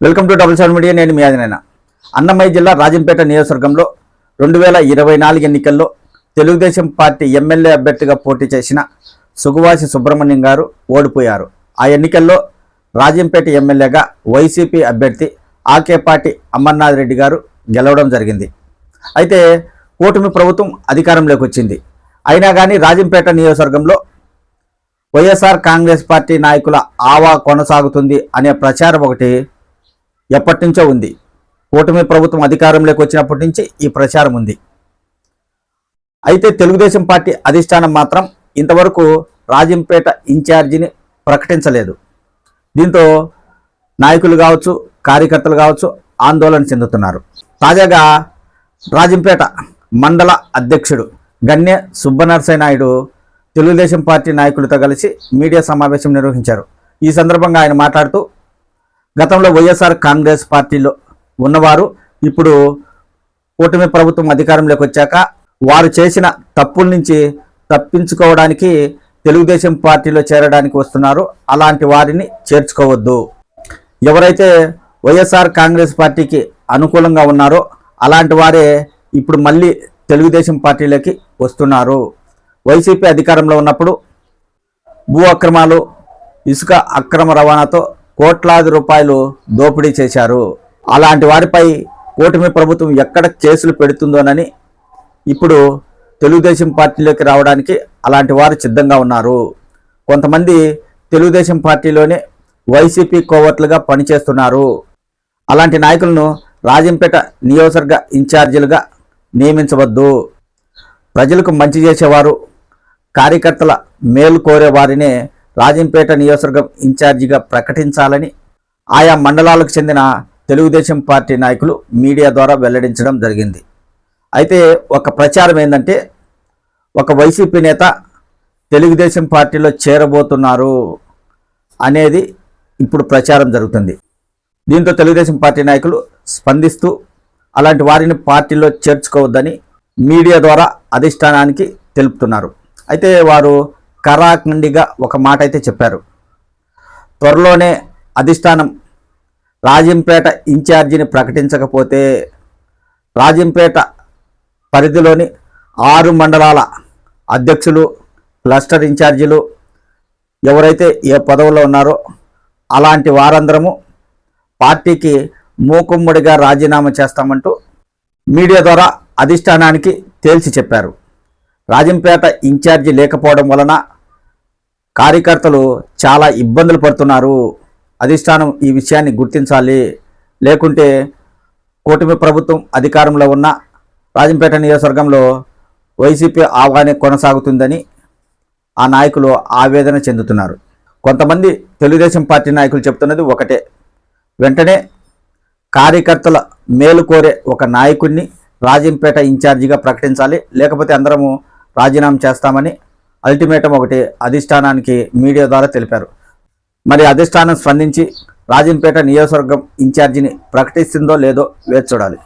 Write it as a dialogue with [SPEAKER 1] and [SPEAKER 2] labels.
[SPEAKER 1] Welcome to double seven media నేను మీ ఆదినైనా అన్నమయ్య జిల్లా రాజంపేట నియోజకవర్గంలో రెండు వేల ఇరవై నాలుగు ఎన్నికల్లో తెలుగుదేశం పార్టీ ఎమ్మెల్యే అభ్యర్థిగా పోటీ చేసిన సుగువాసి సుబ్రహ్మణ్యం గారు ఓడిపోయారు. ఆ ఎన్నికల్లో రాజంపేట ఎమ్మెల్యేగా వైసీపీ అభ్యర్థి ఆకేపాటి అమర్నాథ్ రెడ్డి గారు గెలవడం జరిగింది. అయితే కూటమి ప్రభుత్వం అధికారంలోకి వచ్చింది. అయినా కానీ రాజంపేట నియోజకవర్గంలో వైఎస్ఆర్ కాంగ్రెస్ పార్టీ నాయకుల ఆవా కొనసాగుతుంది అనే ప్రచారం ఒకటి ఎప్పటి నుంచో ఉంది. కూటమి ప్రభుత్వం అధికారంలోకి వచ్చినప్పటి నుంచి ఈ ప్రచారం ఉంది. అయితే తెలుగుదేశం పార్టీ అధిష్టానం మాత్రం ఇంతవరకు రాజంపేట ఇన్ఛార్జిని ప్రకటించలేదు. దీంతో నాయకులు కావచ్చు కార్యకర్తలు కావచ్చు ఆందోళన చెందుతున్నారు. తాజాగా రాజంపేట మండల అధ్యక్షుడు గన్నె సుబ్బనరసయ్య నాయుడు తెలుగుదేశం పార్టీ నాయకులతో కలిసి మీడియా సమావేశం నిర్వహించారు. ఈ సందర్భంగా ఆయన మాట్లాడుతూ గతంలో వైఎస్ఆర్ కాంగ్రెస్ పార్టీలో ఉన్నవారు ఇప్పుడు కూటమి ప్రభుత్వం అధికారంలోకి వచ్చాక వారు చేసిన తప్పుల నుంచి తప్పించుకోవడానికి తెలుగుదేశం పార్టీలో చేరడానికి వస్తున్నారు. అలాంటి వారిని చేర్చుకోవద్దు. ఎవరైతే వైఎస్ఆర్ కాంగ్రెస్ పార్టీకి అనుకూలంగా ఉన్నారో అలాంటి వారే ఇప్పుడు మళ్ళీ తెలుగుదేశం పార్టీలోకి వస్తున్నారు. వైసీపీ అధికారంలో ఉన్నప్పుడు భూ అక్రమాలు ఇసుక అక్రమ రవాణాతో కోట్లాది రూపాయలు దోపిడీ చేశారు. అలాంటి వారిపై కూటమి ప్రభుత్వం ఎక్కడ కేసులు పెడుతుందోనని ఇప్పుడు తెలుగుదేశం పార్టీలోకి రావడానికి అలాంటి వారు సిద్ధంగా ఉన్నారు. కొంతమంది తెలుగుదేశం పార్టీలోనే వైసీపీ కోవట్లుగా పనిచేస్తున్నారు. అలాంటి నాయకులను రాజంపేట నియోజకవర్గ ఇన్ఛార్జీలుగా నియమించవద్దు. ప్రజలకు మంచి చేసేవారు కార్యకర్తల మేలు కోరే వారినే రాజంపేట నియోజకవర్గం ఇన్ఛార్జిగా ప్రకటించాలని ఆయా మండలాలకు చెందిన తెలుగుదేశం పార్టీ నాయకులు మీడియా ద్వారా వెల్లడించడం జరిగింది. అయితే ఒక ప్రచారం ఏంటంటే ఒక వైసీపీ నేత తెలుగుదేశం పార్టీలో చేరబోతున్నారు అనేది ఇప్పుడు ప్రచారం జరుగుతుంది. దీంతో తెలుగుదేశం పార్టీ నాయకులు స్పందిస్తూ అలాంటి వారిని పార్టీలో చేర్చుకోవద్దని మీడియా ద్వారా అధిష్టానానికి తెలుపుతున్నారు. అయితే వారు కరాఖండిగా ఒక మాట అయితే చెప్పారు. త్వరలోనే అధిష్టానం రాజంపేట ఇన్ఛార్జిని ప్రకటించకపోతే రాజంపేట పరిధిలోని ఆరు మండలాల అధ్యక్షులు క్లస్టర్ ఇన్ఛార్జీలు ఎవరైతే ఏ పదవుల్లో ఉన్నారో అలాంటి వారందరము పార్టీకి మూకుమ్మడిగా రాజీనామా చేస్తామంటూ మీడియా ద్వారా అధిష్టానానికి తేల్చి చెప్పారు. రాజంపేట ఇన్ఛార్జి లేకపోవడం వలన కార్యకర్తలు చాలా ఇబ్బందులు పడుతున్నారు. అధిష్టానం ఈ విషయాన్ని గుర్తించాలి. లేకుంటే కూటమి ప్రభుత్వం అధికారంలో ఉన్న రాజంపేట నియోజకవర్గంలో వైసీపీ ఆహ్వానం కొనసాగుతుందని ఆ నాయకులు ఆవేదన చెందుతున్నారు. కొంతమంది తెలుగుదేశం పార్టీ నాయకులు చెప్తున్నది ఒకటే. వెంటనే కార్యకర్తల మేలు కోరే ఒక నాయకుడిని రాజంపేట ఇన్ఛార్జిగా ప్రకటించాలి. లేకపోతే అందరము రాజీనామా చేస్తామని అల్టిమేటం ఒకటి అధిష్టానానికి మీడియా ద్వారా తెలిపారు. మరి అధిష్టానం స్పందించి రాజంపేట నియోజకవర్గం ఇన్ఛార్జిని ప్రకటిస్తుందో లేదో వేచి చూడాలి.